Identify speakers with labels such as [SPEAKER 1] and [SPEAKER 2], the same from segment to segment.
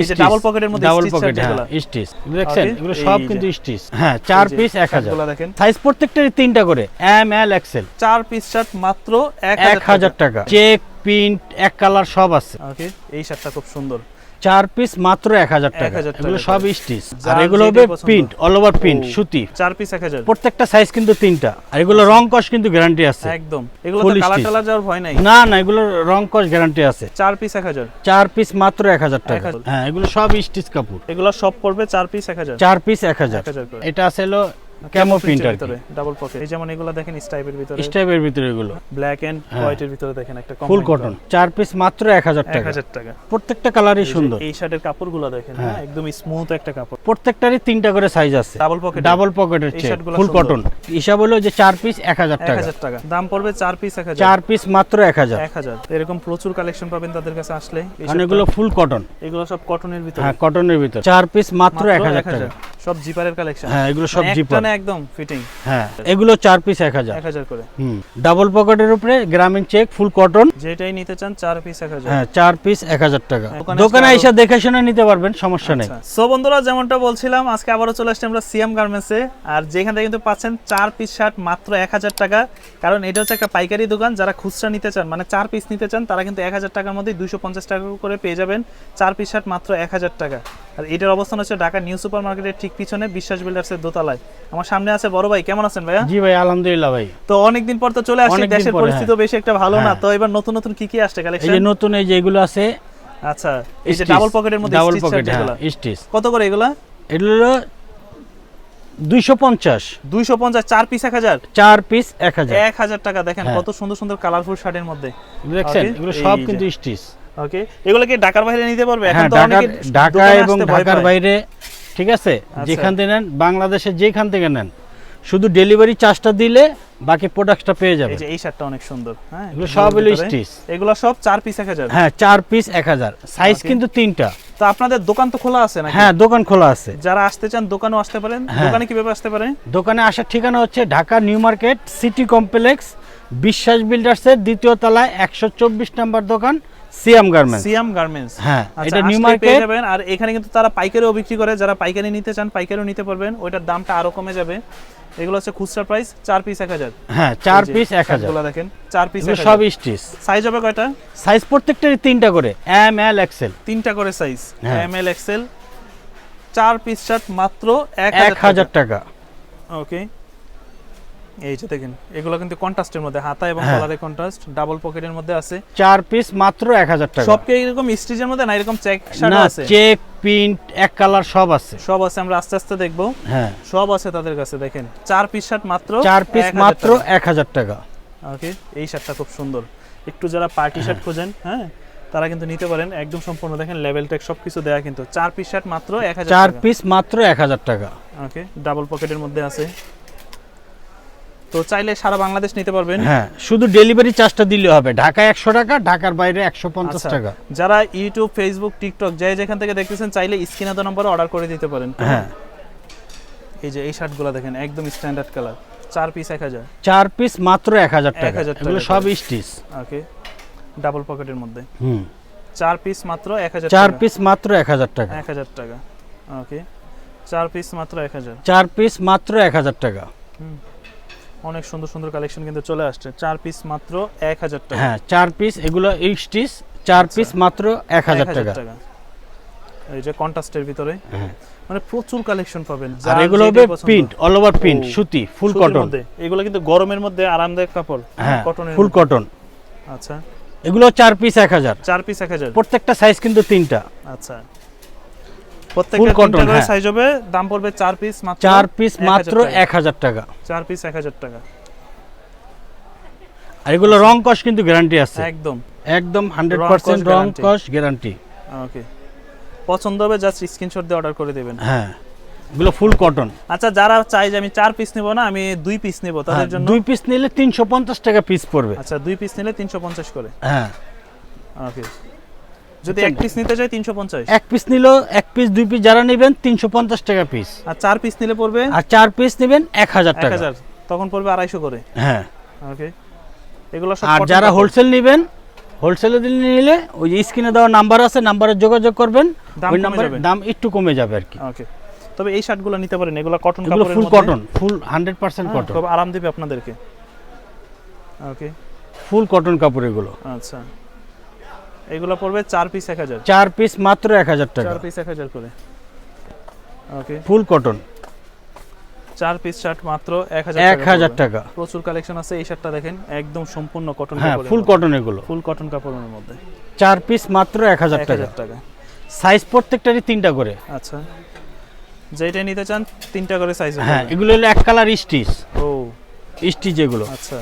[SPEAKER 1] এই যে ডাবল পকেটের মধ্যে
[SPEAKER 2] ডাবল পকেট। হ্যাঁ স্টিচ। দেখছেন? এগুলো সব কিন্তু স্টিচ। হ্যাঁ চার পিস এক হাজার।
[SPEAKER 1] শার্টগুলো দেখেন।
[SPEAKER 2] সাইজ প্রত্যেকটারই তিনটা করে। এম এল এক্সেল
[SPEAKER 1] চার পিস শার্ট মাত্র এক
[SPEAKER 2] এক হাজার টাকা। চেক প্রিন্ট এক কালার সব আছে।
[SPEAKER 1] ওকে এই শার্টটা খুব সুন্দর।
[SPEAKER 2] চার পিস মাত্র এক হাজার টাকা। এগুলো সব স্টিচ। আর এগুলো হবে প্রিন্ট অল ওভার প্রিন্ট সুতি।
[SPEAKER 1] চার পিস এক হাজার।
[SPEAKER 2] প্রত্যেকটা সাইজ কিন্তু তিনটা। আর এগুলো রং কস কিন্তু গ্যারান্টি আছে।
[SPEAKER 1] একদম। এগুলো কালার। টালার যাওয়ার ভয় নাই।
[SPEAKER 2] না না এগুলো রং কস গ্যারান্টি আছে।
[SPEAKER 1] চার পিস এক হাজার।
[SPEAKER 2] চার পিস মাত্র এক হাজার টাকা। হ্যাঁ এগুলো সব স্টিচ কাপড়।
[SPEAKER 1] এগুলো সব পড়বে চার পিস এক হাজার।
[SPEAKER 2] চার পিস এক হাজার। এটা আছে হলো ক্যামো প্রিন্ট
[SPEAKER 1] ভিতরে ডাবল পকেট এই যেমন এগুলো দেখেন স্টাইপের ভিতরে।
[SPEAKER 2] স্টাইপের ভিতরে এগুলো।
[SPEAKER 1] ব্ল্যাক এন্ড
[SPEAKER 2] হ্যাঁ।
[SPEAKER 1] হোয়াইটের ভিতরে দেখেন একটা
[SPEAKER 2] ফুল কটন চার পিস মাত্র এক হাজার
[SPEAKER 1] এক
[SPEAKER 2] টাকা
[SPEAKER 1] হাজার টাকা।
[SPEAKER 2] প্রত্যেকটা কালারই সুন্দর।
[SPEAKER 1] এই শার্টের কাপড়গুলো দেখেন
[SPEAKER 2] হ্যাঁ।
[SPEAKER 1] হ্যাঁ একদম স্মুথ একটা কাপড়।
[SPEAKER 2] প্রত্যেকটারই তিনটা করে সাইজ আছে।
[SPEAKER 1] ডাবল পকেট
[SPEAKER 2] ডাবল পকেটের
[SPEAKER 1] শার্টগুলো
[SPEAKER 2] ফুল কটন হিসাব হলো যে চার পিস এক হাজার টাকা।
[SPEAKER 1] হাজার টাকা। দাম পড়বে চার পিস এক হাজার।
[SPEAKER 2] চার পিস মাত্র এক হাজার।
[SPEAKER 1] এক হাজার। এরকম প্রচুর কালেকশন পাবেন তাদের কাছে আসলে।
[SPEAKER 2] এগুলো ফুল কটন
[SPEAKER 1] এগুলো সব কটনের ভিতরে।
[SPEAKER 2] হ্যাঁ কটনের ভিতর। চার পিস মাত্র এক হাজার টাকা।
[SPEAKER 1] সব জিপারের কালেকশন
[SPEAKER 2] হ্যাঁ এগুলো সব জিপার।
[SPEAKER 1] না একদম ফিটিং
[SPEAKER 2] হ্যাঁ এগুলো চার পিস এক হাজার।
[SPEAKER 1] এক হাজার করে।
[SPEAKER 2] হুম ডাবল পকেটের উপরে গ্রামীণ চেক ফুল কটন
[SPEAKER 1] যেটাই নিতে চান চার পিস এক হাজার।
[SPEAKER 2] হ্যাঁ চার পিস এক হাজার টাকা।
[SPEAKER 1] দোকানে
[SPEAKER 2] এসে দেখে শুনে নিতে পারবেন সমস্যা নেই।
[SPEAKER 1] সো বন্ধুরা যেমনটা বলছিলাম আজকে আবারও চলে আসছি আমরা সিএম গার্মেন্টসে আর যেখান থেকে কিন্তু পাচ্ছেন চার পিস শার্ট মাত্র এক হাজার টাকা। কারণ এটা হচ্ছে একটা পাইকারি দোকান যারা খুচরা নিতে চান মানে চার পিস নিতে চান তারা কিন্তু এক হাজার টাকার মধ্যে দুইশো পঞ্চাশ টাকা করে পেয়ে যাবেন। চার পিস শার্ট মাত্র এক হাজার টাকা। আর এটার অবস্থান হচ্ছে ঢাকা নিউ সুপার মার্কেটের ঠিক পিছনে বিশ্বাস বিল্ডার্সের দোতলায়। আমার সামনে আছে বড় ভাই কেমন আছেন ভাইয়া?
[SPEAKER 2] জি ভাই আলহামদুলিল্লাহ ভাই।
[SPEAKER 1] তো অনেকদিন পর তো চলে আসছে দেশের পরিস্থিতি বেশি একটা ভালো না।
[SPEAKER 2] হ্যাঁ।
[SPEAKER 1] তো এবার নতুন নতুন কি কি আসছে
[SPEAKER 2] এই
[SPEAKER 1] কালেকশন
[SPEAKER 2] যে নতুন এই যে এগুলো আছে
[SPEAKER 1] আচ্ছা এই যে ডাবল পকেটের মধ্যে
[SPEAKER 2] ডাবল পকেট হ্যাঁ স্টিচ
[SPEAKER 1] কত করে এগুলা?
[SPEAKER 2] এগুলো হলো দুইশো পঞ্চাশ।
[SPEAKER 1] দুইশো পঞ্চাশ চার পিস এক হাজার?
[SPEAKER 2] চার পিস এক হাজার।
[SPEAKER 1] এক হাজার টাকা দেখেন
[SPEAKER 2] হ্যাঁ।
[SPEAKER 1] কত সুন্দর সুন্দর কালারফুল শার্টের মধ্যে।
[SPEAKER 2] দেখছেন? এগুলো সব কিন্তু স্টিচ
[SPEAKER 1] ওকে এগুলো কি ঢাকার বাইরে নিতে পারবে? এখন
[SPEAKER 2] হ্যাঁ
[SPEAKER 1] তো অনেকে
[SPEAKER 2] ঢাকা এবং ঢাকার বাইরে ঠিক আছে?
[SPEAKER 1] আচ্ছা।
[SPEAKER 2] যেখান থেকে নেন বাংলাদেশে যেখান থেকে নেন শুধু ডেলিভারি চার্জটা দিলে বাকি প্রোডাক্টটা পেয়ে যাবে
[SPEAKER 1] এই শার্টটা অনেক সুন্দর হ্যাঁ?
[SPEAKER 2] এগুলো সব হলো স্টিচ
[SPEAKER 1] এগুলো সব চার পিস এক হাজার।
[SPEAKER 2] হ্যাঁ চার পিস এক হাজার। সাইজ কিন্তু তিনটা।
[SPEAKER 1] তো আপনাদের দোকান তো খোলা আছে নাকি?
[SPEAKER 2] হ্যাঁ দোকান খোলা আছে।
[SPEAKER 1] যারা আসতে চান দোকানেও আসতে পারেন।
[SPEAKER 2] হ্যাঁ।
[SPEAKER 1] দোকানে কীভাবে আসতে পারে?
[SPEAKER 2] দোকানে আসার ঠিকানা হচ্ছে Dhaka new market city complex Biswas বিল্ডার্সের দ্বিতীয় তলায় একশো চব্বিশ নম্বর দোকান সিএম গার্মেন্টস।
[SPEAKER 1] সিয়াম গার্মেন্টস।
[SPEAKER 2] হ্যাঁ
[SPEAKER 1] আচ্ছা
[SPEAKER 2] এটা নিউ
[SPEAKER 1] আসলেই পেয়ে
[SPEAKER 2] মার্কেট
[SPEAKER 1] যাবেন। আর এখানে কিন্তু তারা পাইকারিও বিক্রি করে। যারা পাইকারি নিতে চান পাইকারিও নিতে পারবেন। ওইটার দামটা আরও কমে যাবে। এগুলো হচ্ছে খুচরা প্রাইস চার পিস এক হাজার।
[SPEAKER 2] হ্যাঁ চার
[SPEAKER 1] এই যে
[SPEAKER 2] পিস এক হাজার।
[SPEAKER 1] দেখেন চার পিস
[SPEAKER 2] এগুলো সব স্টিচ।
[SPEAKER 1] সাইজ হবে কয়টা?
[SPEAKER 2] সাইজ প্রত্যেকটারই তিনটা করে। এম এল এক্সেল
[SPEAKER 1] তিনটা করে সাইজ। এম এল এক্সেল চার পিস শার্ট মাত্র এক
[SPEAKER 2] এক হাজার টাকা।
[SPEAKER 1] ওকে এই যে দেখেন এগুলো কিন্তু কন্ট্রাস্টের মধ্যে হাতা এবং
[SPEAKER 2] হ্যাঁ।
[SPEAKER 1] কলারে কন্ট্রাস্ট ডাবল পকেটের মধ্যে আছে।
[SPEAKER 2] চার পিস মাত্র এক হাজার টাকা।
[SPEAKER 1] সব কি এরকম স্টিচের মধ্যে না এরকম চেক আছে?
[SPEAKER 2] চেক প্রিন্ট এক কালার সব আছে।
[SPEAKER 1] সব আছে আমরা আস্তে আস্তে দেখব।
[SPEAKER 2] হ্যাঁ।
[SPEAKER 1] সব আছে তাদের কাছে দেখেন। চার পিস শার্ট মাত্র
[SPEAKER 2] চার পিস মাত্র
[SPEAKER 1] টাকা।
[SPEAKER 2] এক হাজার টাকা।
[SPEAKER 1] ওকে এই শার্টটা খুব সুন্দর। একটু যারা পার্টি শার্ট খোঁজেন হ্যাঁ তারা কিন্তু নিতে পারেন। একদম সম্পূর্ণ দেখেন লেভেল টেক সবকিছু দেয়া কিন্তু। চার পিস শার্ট মাত্র এক হাজার
[SPEAKER 2] চার পিস মাত্র এক হাজার টাকা।
[SPEAKER 1] ওকে ডাবল পকেটের মধ্যে আছে। তো চাইলে সারা বাংলাদেশ নিতে পারবেন।
[SPEAKER 2] হ্যাঁ শুধু ডেলিভারি চার্জটা দিলে হবে। ঢাকায় একশো টাকা ঢাকার বাইরে একশো পঞ্চাশ
[SPEAKER 1] আচ্ছা,
[SPEAKER 2] টাকা।
[SPEAKER 1] যারা ইউটিউব ফেসবুক টিকটক যাই যেখান থেকে দেখতেছেন চাইলে স্ক্রিনে তো নম্বরে অর্ডার করে দিতে পারেন।
[SPEAKER 2] হ্যাঁ।
[SPEAKER 1] এই যে এই শার্টগুলো দেখেন একদম স্ট্যান্ডার্ড কালার চার পিস এক হাজার।
[SPEAKER 2] চার পিস মাত্র এক হাজার টাকা।
[SPEAKER 1] 1000 টাকা
[SPEAKER 2] এগুলো সব স্টিচ
[SPEAKER 1] ওকে ডাবল পকেটের মধ্যে।
[SPEAKER 2] হুম।
[SPEAKER 1] চার পিস মাত্র এক হাজার
[SPEAKER 2] চার পিস মাত্র এক হাজার টাকা।
[SPEAKER 1] এক হাজার টাকা। ওকে চার পিস মাত্র এক হাজার।
[SPEAKER 2] চার পিস মাত্র এক হাজার টাকা।
[SPEAKER 1] অনেক সুন্দর সুন্দর কালেকশন কিন্তু চলে আসছে। চার পিস মাত্র এক হাজার টাকা।
[SPEAKER 2] হ্যাঁ চার পিস এগুলো স্টিচ চার
[SPEAKER 1] আচ্ছা।
[SPEAKER 2] পিস মাত্র এক হাজার টাকা।
[SPEAKER 1] এই যে কন্ট্রাস্টের ভিতরে
[SPEAKER 2] হ্যাঁ।
[SPEAKER 1] মানে প্রচুর কালেকশন পাবেন।
[SPEAKER 2] আর এগুলো হবে প্রিন্ট অল ওভার প্রিন্ট সুতি ফুল কটন
[SPEAKER 1] এগুলো কিন্তু গরমের মধ্যে আরামদায়ক কাপড়
[SPEAKER 2] হ্যাঁ
[SPEAKER 1] কটনের
[SPEAKER 2] ফুল কটন
[SPEAKER 1] আচ্ছা।
[SPEAKER 2] এগুলো চার পিস এক হাজার।
[SPEAKER 1] চার পিস এক হাজার।
[SPEAKER 2] প্রত্যেকটা সাইজ কিন্তু তিনটা।
[SPEAKER 1] আচ্ছা। প্রত্যেকটা
[SPEAKER 2] হ্যাঁ।
[SPEAKER 1] সাইজ হবে দাম পড়বে চার পিস মাত্র
[SPEAKER 2] চার পিস মাত্র
[SPEAKER 1] টাকা।
[SPEAKER 2] এক হাজার টাকা।
[SPEAKER 1] চার পিস এক হাজার টাকা।
[SPEAKER 2] আর এগুলো রং কস কিন্তু গ্যারান্টি আছে।
[SPEAKER 1] একদম।
[SPEAKER 2] একদম হান্ড্রেড
[SPEAKER 1] রং
[SPEAKER 2] পার্সেন্ট
[SPEAKER 1] কস
[SPEAKER 2] রং কস গ্যারান্টি
[SPEAKER 1] ওকে পছন্দ হবে জাস্ট স্ক্রিনশট দিয়ে অর্ডার করে দেবেন।
[SPEAKER 2] হ্যাঁ। এগুলো ফুল কটন
[SPEAKER 1] আচ্ছা যারা চাই যে আমি চার পিস নেব না আমি দুই পিস নেব তাদের জন্য
[SPEAKER 2] হ্যাঁ, দুই পিস নিলে তিনশো পঞ্চাশ টাকা পিস পড়বে।
[SPEAKER 1] আচ্ছা দুই পিস নিলে তিনশো পঞ্চাশ করে।
[SPEAKER 2] হ্যাঁ।
[SPEAKER 1] ওকে যদি এক পিস নিতে চাই তিনশো পঞ্চাশ।
[SPEAKER 2] এক পিস নিলেও এক পিস দুই পিস যারা নেবেন তিনশো পঞ্চাশ টাকা পিস
[SPEAKER 1] আর চার পিস নিলে পড়বে?
[SPEAKER 2] আর চার পিস নেবেন এক হাজার টাকা।
[SPEAKER 1] হাজার। তখন পড়বে আড়াইশো করে।
[SPEAKER 2] হ্যাঁ।
[SPEAKER 1] ওকে এগুলো সব
[SPEAKER 2] আর যারা হোলসেল নেবেন হোলসেলে দিলে নিলে ওই যে স্ক্রিনে দেওয়া নাম্বার আছে নাম্বারে যোগাযোগ করবেন ওই নাম্বারে দাম একটু কমে যাবে আর কি।
[SPEAKER 1] ওকে তবে এই শার্টগুলো নিতে পারেন এগুলো কটন কাপড়ের
[SPEAKER 2] full cotton full hundred percent
[SPEAKER 1] হ্যাঁ,
[SPEAKER 2] কটন
[SPEAKER 1] খুব আরাম দিবে আপনাদেরকে। ওকে
[SPEAKER 2] ফুল কটন কাপড় এগুলো।
[SPEAKER 1] আচ্ছা। এগুলো পড়বে চার পিস এক হাজার।
[SPEAKER 2] চার পিস মাত্র এক হাজার টাকা।
[SPEAKER 1] চার পিস এক হাজার করে। ওকে
[SPEAKER 2] ফুল কটন
[SPEAKER 1] চার পিস শার্ট মাত্র এক হাজার
[SPEAKER 2] টাকা
[SPEAKER 1] প্রচুর কালেকশন আছে এই শার্টটা দেখেন একদম সম্পূর্ণ কটন
[SPEAKER 2] হ্যাঁ ফুল কটন এগুলো।
[SPEAKER 1] ফুল কটন কাপড়ের মধ্যে।
[SPEAKER 2] চার পিস মাত্র এক হাজার টাকা। সাইজ প্রত্যেকটারই তিনটা করে।
[SPEAKER 1] আচ্ছা। যেটা নিতে চান তিনটা করে সাইজ
[SPEAKER 2] হ্যাঁ এগুলো হলো এক কালার স্টিচ
[SPEAKER 1] ও।
[SPEAKER 2] স্টিচ এগুলো
[SPEAKER 1] আচ্ছা।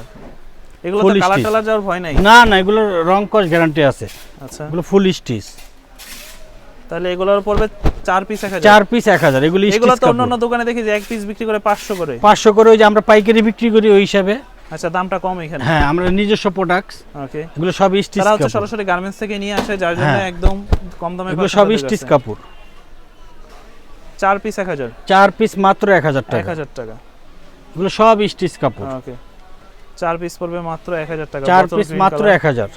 [SPEAKER 1] এগুলো তো কালার টালার যাওয়ার ভয় নাই?
[SPEAKER 2] না না এগুলো রং কস গ্যারান্টি আছে।
[SPEAKER 1] আচ্ছা।
[SPEAKER 2] এগুলো ফুল স্টিচ
[SPEAKER 1] তাহলে এগুলোর পড়বে চার পিস এক
[SPEAKER 2] পিস এক হাজার এগুলো
[SPEAKER 1] এগুলো তো অন্যান্য দোকানে দেখি যে এক পিস বিক্রি করে পাঁচশো করে।
[SPEAKER 2] পাঁচশো করে ওই যে আমরা পাইকারি বিক্রি করি ওই হিসাবে।
[SPEAKER 1] আচ্ছা দামটা কম এখানে।
[SPEAKER 2] হ্যাঁ আমরা নিজস্ব প্রোডাক্টস
[SPEAKER 1] ওকে
[SPEAKER 2] এগুলো সব স্টিচ
[SPEAKER 1] তারা হচ্ছে সরাসরি গার্মেন্টস থেকে নিয়ে আসে যার জন্য
[SPEAKER 2] হ্যাঁ।
[SPEAKER 1] একদম কম দামে
[SPEAKER 2] এগুলো সব স্টিচ কাপড়।
[SPEAKER 1] চার পিস এক হাজার।
[SPEAKER 2] চার পিস মাত্র এক হাজার
[SPEAKER 1] এক
[SPEAKER 2] টাকা
[SPEAKER 1] হাজার টাকা।
[SPEAKER 2] এগুলো সব স্টিচ কাপড়।
[SPEAKER 1] ওকে চার পিস পড়বে মাত্র এক হাজার টাকা।
[SPEAKER 2] চার পিস মাত্র
[SPEAKER 1] color।
[SPEAKER 2] এক হাজার।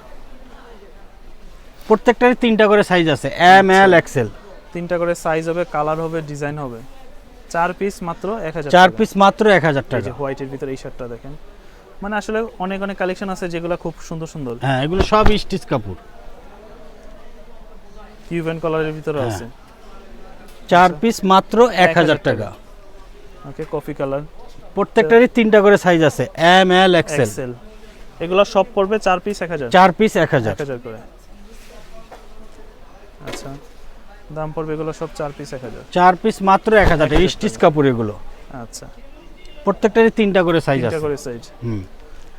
[SPEAKER 2] প্রত্যেকটারই তিনটা করে সাইজ আছে এম এল এক্সেল
[SPEAKER 1] তিনটা করে সাইজ হবে কালার হবে ডিজাইন হবে। চার পিস মাত্র এক হাজার
[SPEAKER 2] চার পিস মাত্র এক হাজার
[SPEAKER 1] এই
[SPEAKER 2] টাকা।
[SPEAKER 1] হোয়াইটের ভিতরে এই শার্টটা দেখেন। মানে আসলে অনেক অনেক কালেকশন আছে যেগুলো খুব সুন্দর সুন্দর।
[SPEAKER 2] হ্যাঁ এগুলো সব স্টিচ কাপড়।
[SPEAKER 1] কিউবেন কালারের ভিতরে। আছে।
[SPEAKER 2] চার পিস মাত্র এক হাজার
[SPEAKER 1] 1000
[SPEAKER 2] টাকা।
[SPEAKER 1] ওকে কফি কালার
[SPEAKER 2] প্রত্যেকটারই তিনটা করে সাইজ আছে এম এল এক্সেল
[SPEAKER 1] এগুলো সব পড়বে চার পিস এক হাজার?
[SPEAKER 2] চার পিস এক হাজার।
[SPEAKER 1] করে। আচ্ছা। দাম পড়বে এগুলো সব চার পিস এক হাজার।
[SPEAKER 2] চার পিস মাত্র এক হাজার
[SPEAKER 1] 1000
[SPEAKER 2] স্টিচ কাপড় এগুলো।
[SPEAKER 1] আচ্ছা।
[SPEAKER 2] প্রত্যেকটারই তিনটা করে সাইজ আছে।
[SPEAKER 1] করে সাইজ
[SPEAKER 2] হুম।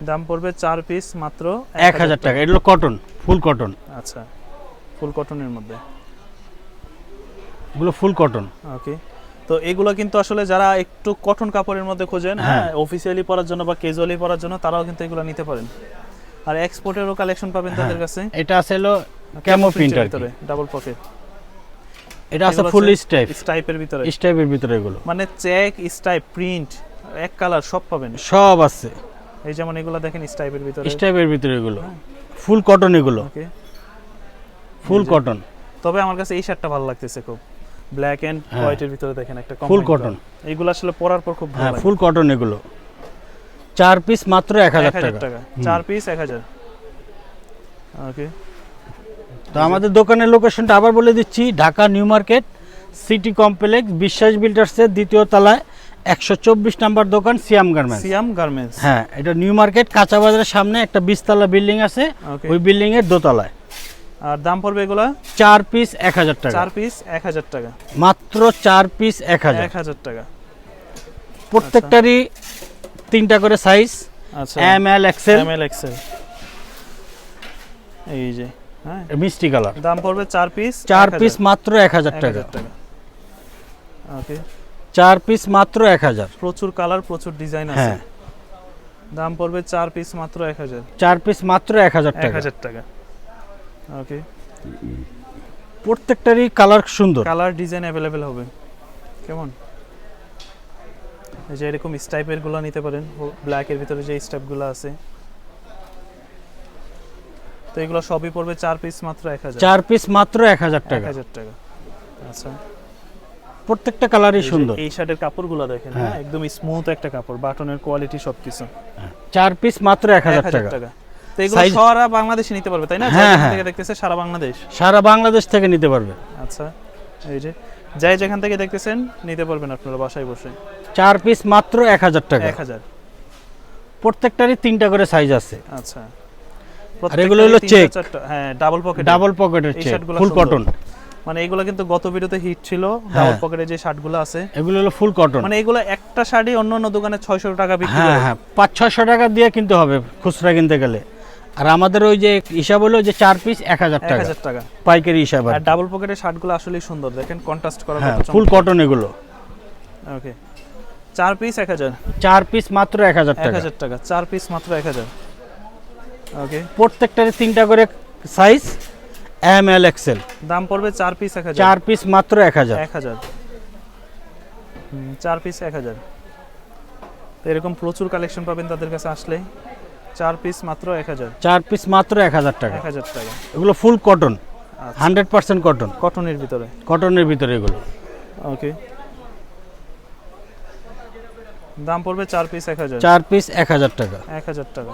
[SPEAKER 1] দাম পড়বে চার পিস মাত্র
[SPEAKER 2] এক হাজার টাকা। এগুলো কটন ফুল কটন
[SPEAKER 1] আচ্ছা। ফুল কটনের মধ্যে।
[SPEAKER 2] এগুলো ফুল কটন
[SPEAKER 1] ওকে তো এগুলো কিন্তু আসলে যারা একটু কটন কাপড়ের মধ্যে খোঁজেন হ্যাঁ।
[SPEAKER 2] হ্যাঁ।
[SPEAKER 1] অফিসিয়ালি পরার জন্য বা ক্যাজুয়ালি পরার জন্য তারাও কিন্তু এগুলো নিতে পারেন। আর এক্সপোর্টেরও কালেকশন পাবেন তাদের
[SPEAKER 2] হ্যাঁ।
[SPEAKER 1] কাছে।
[SPEAKER 2] এটা আছে হলো ক্যামো প্রিন্ট আর
[SPEAKER 1] ভিতরে? ডাবল পকেট
[SPEAKER 2] এটা আছে ফুল স্টাইপ
[SPEAKER 1] স্টাইপের ভিতরে।
[SPEAKER 2] স্টাইপের ভিতরে এগুলো।
[SPEAKER 1] মানে চেক স্টাইপ প্রিন্ট এক কালার সব পাবেন।
[SPEAKER 2] সব আছে।
[SPEAKER 1] এই যেমন এগুলো দেখেন স্টাইপের ভিতরে।
[SPEAKER 2] স্টাইপের ভিতরে এগুলো।
[SPEAKER 1] হ্যাঁ।
[SPEAKER 2] ফুল কটন এগুলো। ফুল কটন
[SPEAKER 1] তবে আমার কাছে এই শার্টটা ভালো লাগতেছে খুব। ব্ল্যাক এন্ড
[SPEAKER 2] হ্যাঁ।
[SPEAKER 1] হোয়াইটের ভিতরে দেখেন একটা
[SPEAKER 2] ফুল কটন
[SPEAKER 1] করা। এইগুলো আসলে পরার পর খুব ভালো
[SPEAKER 2] হ্যাঁ ফুল কটন এগুলো। চার পিস মাত্র এক হাজার
[SPEAKER 1] 1000
[SPEAKER 2] টাকা।
[SPEAKER 1] টাকা। চার পিস এক হাজার। ওকে
[SPEAKER 2] তো আমাদের দোকানের লোকেশনটা আবার বলে দিচ্ছি Dhaka new market city complex Biswas বিল্ডার্সের দ্বিতীয় তলায় একশো চব্বিশ নাম্বার দোকান সিয়াম গার্মেন্টস।
[SPEAKER 1] সিয়াম গার্মেন্টস।
[SPEAKER 2] হ্যাঁ এটা নিউ মার্কেট কাঁচা বাজারের সামনে একটা বিশতলা বিল্ডিং আছে। ওই বিল্ডিং এর দোতলায়।
[SPEAKER 1] আর দাম পড়বে এগুলা?
[SPEAKER 2] চার পিস এক হাজার টাকা।
[SPEAKER 1] চার পিস এক হাজার টাকা।
[SPEAKER 2] মাত্র চার পিস এক হাজার।
[SPEAKER 1] এক হাজার টাকা।
[SPEAKER 2] প্রত্যেকটারই তিনটা করে সাইজ
[SPEAKER 1] আচ্ছা।
[SPEAKER 2] M L XL
[SPEAKER 1] M L XL এই যে হ্যাঁ।
[SPEAKER 2] মিষ্টি কালার।
[SPEAKER 1] দাম পড়বে চার পিস
[SPEAKER 2] চার পিস মাত্র এক হাজার টাকা।
[SPEAKER 1] ওকে
[SPEAKER 2] চার পিস মাত্র এক হাজার।
[SPEAKER 1] প্রচুর কালার প্রচুর ডিজাইন আছে।
[SPEAKER 2] হ্যাঁ।
[SPEAKER 1] দাম পড়বে চার পিস মাত্র এক হাজার।
[SPEAKER 2] চার পিস মাত্র এক হাজার
[SPEAKER 1] এক
[SPEAKER 2] টাকা।
[SPEAKER 1] হাজার টাকা। ওকে
[SPEAKER 2] প্রত্যেকটারই কালার সুন্দর।
[SPEAKER 1] কালার ডিজাইন অ্যাভেলেবেল হবে। কেমন? যে এরকম স্টাইপেরগুলো নিতে পারেন। ব্ল্যাকের ভিতরে যে স্টাইপগুলো আছে। তো এগুলো সবই পড়বে চার পিস মাত্র এক হাজার।
[SPEAKER 2] চার পিস মাত্র এক হাজার
[SPEAKER 1] এক
[SPEAKER 2] টাকা।
[SPEAKER 1] হাজার টাকা। আচ্ছা।
[SPEAKER 2] প্রত্যেকটা কালারই সুন্দর।
[SPEAKER 1] এই শার্টের কাপড়গুলো দেখেন হ্যাঁ।
[SPEAKER 2] হ্যাঁ।
[SPEAKER 1] একদম স্মুথ একটা কাপড় বাটনের কোয়ালিটি সবকিছু।
[SPEAKER 2] চার পিস মাত্র এক হাজার টাকা।
[SPEAKER 1] তো এগুলো সারা বাংলাদেশে নিতে পারবে তাই না?
[SPEAKER 2] হ্যাঁ, হ্যাঁ।
[SPEAKER 1] থেকে দেখতেছে সারা বাংলাদেশ।
[SPEAKER 2] সারা বাংলাদেশ থেকে নিতে পারবে।
[SPEAKER 1] আচ্ছা এই যে যাই যেখান থেকে দেখতেছেন নিতে পারবেন আপনারা বাসায় বসে।
[SPEAKER 2] চার পিস মাত্র এক হাজার টাকা।
[SPEAKER 1] এক হাজার।
[SPEAKER 2] প্রত্যেকটারই তিনটা করে সাইজ আছে।
[SPEAKER 1] আচ্ছা।
[SPEAKER 2] এগুলো হলো
[SPEAKER 1] হ্যাঁ ডাবল পকেট
[SPEAKER 2] ডাবল পকেটের
[SPEAKER 1] এই
[SPEAKER 2] চেক ফুল কটন
[SPEAKER 1] মানে এগুলো কিন্তু গত ভিডিওতে হিট ছিল। ডাবল
[SPEAKER 2] হ্যাঁ।
[SPEAKER 1] পকেটে যে শার্টগুলো আছে।
[SPEAKER 2] এগুলো হলো ফুল কটন
[SPEAKER 1] মানে এগুলো একটা শাড়ি অন্য অন্য দোকানে ছয়শো টাকা বিক্রি
[SPEAKER 2] হ্যাঁ হ্যাঁ পাঁচ ছয়শো টাকা দিয়ে কিনতে হবে খুচরা কিনতে গেলে। আর আমাদের ওই যে হিসাব হলো যে চার পিস এক হাজার
[SPEAKER 1] এক
[SPEAKER 2] টাকা
[SPEAKER 1] টাকা।
[SPEAKER 2] পাইকারি হিসাব
[SPEAKER 1] আর ডাবল পকেটের শার্টগুলো আসলেই সুন্দর দেখেন কন্ট্রাস্ট করা
[SPEAKER 2] হ্যাঁ ফুল কটন এগুলো।
[SPEAKER 1] ওকে চার পিস এক হাজার।
[SPEAKER 2] চার পিস মাত্র এক হাজার
[SPEAKER 1] এক হাজার টাকা চার পিস মাত্র এক হাজার। ওকে
[SPEAKER 2] প্রত্যেকটারই তিনটা করে সাইজ এম এল এক্সেল
[SPEAKER 1] দাম পড়বে চার পিস এক হাজার।
[SPEAKER 2] চার পিস মাত্র এক হাজার।
[SPEAKER 1] এক হাজার। চার পিস এক হাজার। তো এরকম প্রচুর কালেকশন পাবেন তাদের কাছে আসলে চার পিস মাত্র এক হাজার।
[SPEAKER 2] চার পিস মাত্র এক হাজার টাকা।
[SPEAKER 1] এক হাজার টাকা।
[SPEAKER 2] এগুলো full cotton hundred percent cotton
[SPEAKER 1] কটনের ভিতরে?
[SPEAKER 2] কটনের ভিতরে এগুলো।
[SPEAKER 1] ওকে দাম পড়বে চার পিস এক হাজার।
[SPEAKER 2] চার পিস এক হাজার টাকা।
[SPEAKER 1] এক হাজার টাকা।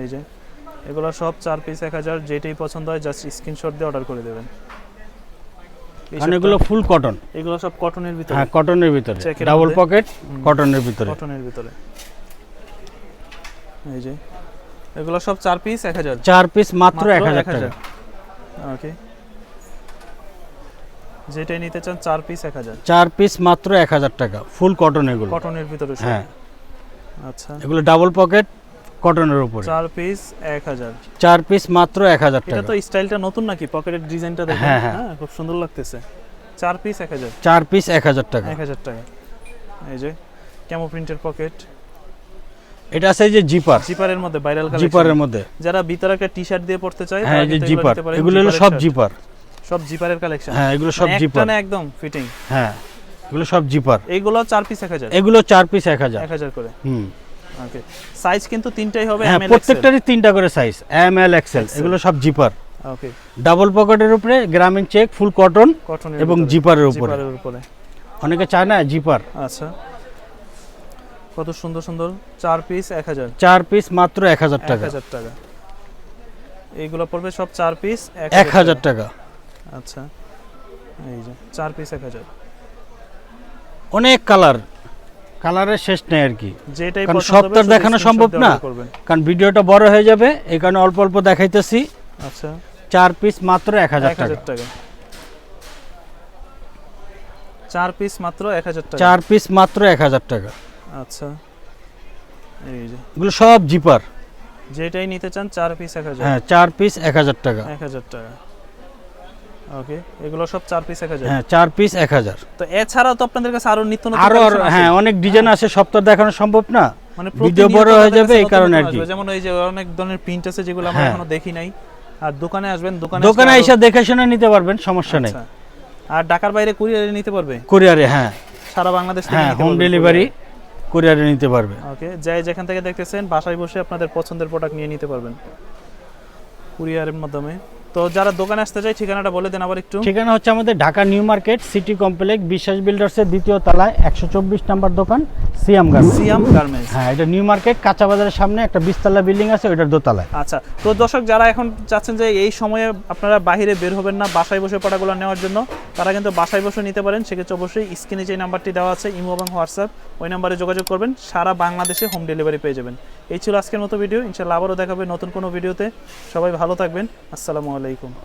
[SPEAKER 1] এই যে এগুলো সব চার পিস এক হাজার যেটাই পছন্দ হয় জাস্ট স্ক্রিনশট দিয়ে অর্ডার করে দেবেন।
[SPEAKER 2] কারণ এগুলো ফুল কটন
[SPEAKER 1] এগুলো সব কটনের ভিতরে।
[SPEAKER 2] হ্যাঁ কটনের ভিতরে। ডাবল পকেট কটনের ভিতরে।
[SPEAKER 1] কটনের ভিতরে। এই যে। এগুলো সব চার পিস এক হাজার।
[SPEAKER 2] চার পিস মাত্র এক হাজার টাকা।
[SPEAKER 1] ওকে যেটাই নিতে চান চার পিস এক হাজার।
[SPEAKER 2] চার পিস মাত্র এক হাজার টাকা। ফুল কটন এগুলো।
[SPEAKER 1] কটনের ভিতরে
[SPEAKER 2] হ্যাঁ।
[SPEAKER 1] আচ্ছা।
[SPEAKER 2] এগুলো ডাবল পকেট কটনের উপরে।
[SPEAKER 1] চার পিস এক হাজার।
[SPEAKER 2] চার পিস মাত্র এক হাজার
[SPEAKER 1] এটা
[SPEAKER 2] টাকা।
[SPEAKER 1] তো স্টাইলটা নতুন নাকি? পকেটের ডিজাইনটা দেখেন।
[SPEAKER 2] হ্যাঁ, হ্যাঁ।
[SPEAKER 1] হ্যাঁ খুব সুন্দর লাগতেছে। চার পিস এক হাজার।
[SPEAKER 2] চার পিস এক হাজার টাকা।
[SPEAKER 1] এক হাজার টাকা। এই যে ক্যামো প্রিন্টের পকেট
[SPEAKER 2] এটা আছে যে জিপার।
[SPEAKER 1] জিপারের মধ্যে ভাইরাল
[SPEAKER 2] জিপারের মধ্যে।
[SPEAKER 1] যারা ভিতরে একটা টি শার্ট দিয়ে পড়তে চায়
[SPEAKER 2] হ্যাঁ যে জিপার। এগুলো হলো সব জিপার।
[SPEAKER 1] সব জিপারের কালেকশন
[SPEAKER 2] হ্যাঁ এগুলো সব জিপার।
[SPEAKER 1] একদম ফিটিং
[SPEAKER 2] হ্যাঁ এগুলো সব জিপার।
[SPEAKER 1] এইগুলো চার পিস এক হাজার।
[SPEAKER 2] এগুলো চার পিস এক হাজার।
[SPEAKER 1] এক হাজার করে।
[SPEAKER 2] হুম।
[SPEAKER 1] ওকে সাইজ কিন্তু তিনটাই হবে
[SPEAKER 2] হ্যাঁ
[SPEAKER 1] এম এল
[SPEAKER 2] প্রত্যেকটারই তিনটা করে সাইজ এম এল এক্সেল এগুলো সব জিপার।
[SPEAKER 1] ওকে
[SPEAKER 2] ডাবল পকেটের উপরে গ্রামীণ চেক ফুল কটন
[SPEAKER 1] কটনের
[SPEAKER 2] এবং জিপারের উপরে।
[SPEAKER 1] জিপারের উপরে।
[SPEAKER 2] অনেকে চায় না জিপার।
[SPEAKER 1] আচ্ছা। কত সুন্দর সুন্দর চার পিস এক হাজার।
[SPEAKER 2] চার পিস মাত্র এক হাজার টাকা।
[SPEAKER 1] হাজার টাকা। এইগুলো পড়বে সব চার পিস
[SPEAKER 2] এক হাজার টাকা।
[SPEAKER 1] আচ্ছা এই যে চার পিস এক হাজার।
[SPEAKER 2] অনেক কালার। কালারের শেষ নেই আর কি।
[SPEAKER 1] যেটাই
[SPEAKER 2] কারণ
[SPEAKER 1] পছন্দ
[SPEAKER 2] সব তো দেখানো সম্ভব না। কারণ ভিডিওটা বড় হয়ে যাবে এই কারণে অল্প অল্প দেখাইতেছি।
[SPEAKER 1] আচ্ছা।
[SPEAKER 2] চার পিস মাত্র এক হাজার টাকা।
[SPEAKER 1] চার পিস মাত্র এক হাজার টাকা।
[SPEAKER 2] চার পিস মাত্র এক হাজার টাকা।
[SPEAKER 1] আচ্ছা। এই যে।
[SPEAKER 2] এগুলো সব জিপার।
[SPEAKER 1] যেটাই নিতে চান চার পিস এক হাজার।
[SPEAKER 2] হ্যাঁ চার পিস এক হাজার টাকা।
[SPEAKER 1] এক হাজার টাকা। ওকে এগুলো সব চার পিস এক হাজার।
[SPEAKER 2] হ্যাঁ চার পিস এক হাজার।
[SPEAKER 1] তো এছাড়াও তো আপনাদের কাছে আরও নিত্য নতুন আরও।
[SPEAKER 2] হ্যাঁ অনেক ডিজাইন আছে সব তো দেখানো সম্ভব না।
[SPEAKER 1] মানে
[SPEAKER 2] ভিডিও বড় হয়ে যাবে এই কারণে আর কি।
[SPEAKER 1] যেমন এই যে অনেক ধরনের প্রিন্ট আছে যেগুলো আমরা
[SPEAKER 2] হ্যাঁ।
[SPEAKER 1] এখনও দেখি নাই। আর দোকানে আসবেন দোকানে
[SPEAKER 2] দোকানে এসে দেখে শুনে নিতে পারবেন সমস্যা নেই।
[SPEAKER 1] আচ্ছা। আর ঢাকার বাইরে কুরিয়ারে নিতে পারবে?
[SPEAKER 2] কুরিয়ারে হ্যাঁ।
[SPEAKER 1] সারা বাংলাদেশ থেকে
[SPEAKER 2] হ্যাঁ হোম ডেলিভারি কুরিয়ারে নিতে পারবে।
[SPEAKER 1] ওকে যাই যেখান থেকে দেখতেছেন বাসায় বসে আপনাদের পছন্দের প্রোডাক্ট নিয়ে নিতে পারবেন। কুরিয়ারের মাধ্যমে। তো যারা দোকানে আসতে চাই ঠিকানাটা বলে দেন আবার একটু।
[SPEAKER 2] ঠিকানা হচ্ছে আমাদের Dhaka new market city complex Biswas বিল্ডার্সের দ্বিতীয় তলায় একশো চব্বিশ নাম্বার দোকান। সিয়াম গার্মেন্টস।
[SPEAKER 1] সিয়াম গার্মেন্টস।
[SPEAKER 2] হ্যাঁ এটা নিউ মার্কেট কাঁচা বাজারের সামনে একটা বিশতলা বিল্ডিং আছে ওইটার দোতলায়।
[SPEAKER 1] আচ্ছা তো দর্শক যারা এখন চাচ্ছেন যে এই সময়ে আপনারা বাইরে বের হবেন না বাসায় বসে পড়াগুলো নেওয়ার জন্য তারা কিন্তু বাসায় বসে নিতে পারেন। সেক্ষেত্রে অবশ্যই স্ক্রিনে যে নাম্বারটি দেওয়া আছে ইমো এবং হোয়াটসঅ্যাপ ওই নাম্বারে যোগাযোগ করবেন। সারা বাংলাদেশে হোম ডেলিভারি পেয়ে যাবেন। এই ছিল আজকের মতো ভিডিও। ইনশাল্লাহ আবারও দেখাবে নতুন কোনো ভিডিওতে। সবাই ভালো থাকবেন। আসসালামু আলাইকুম।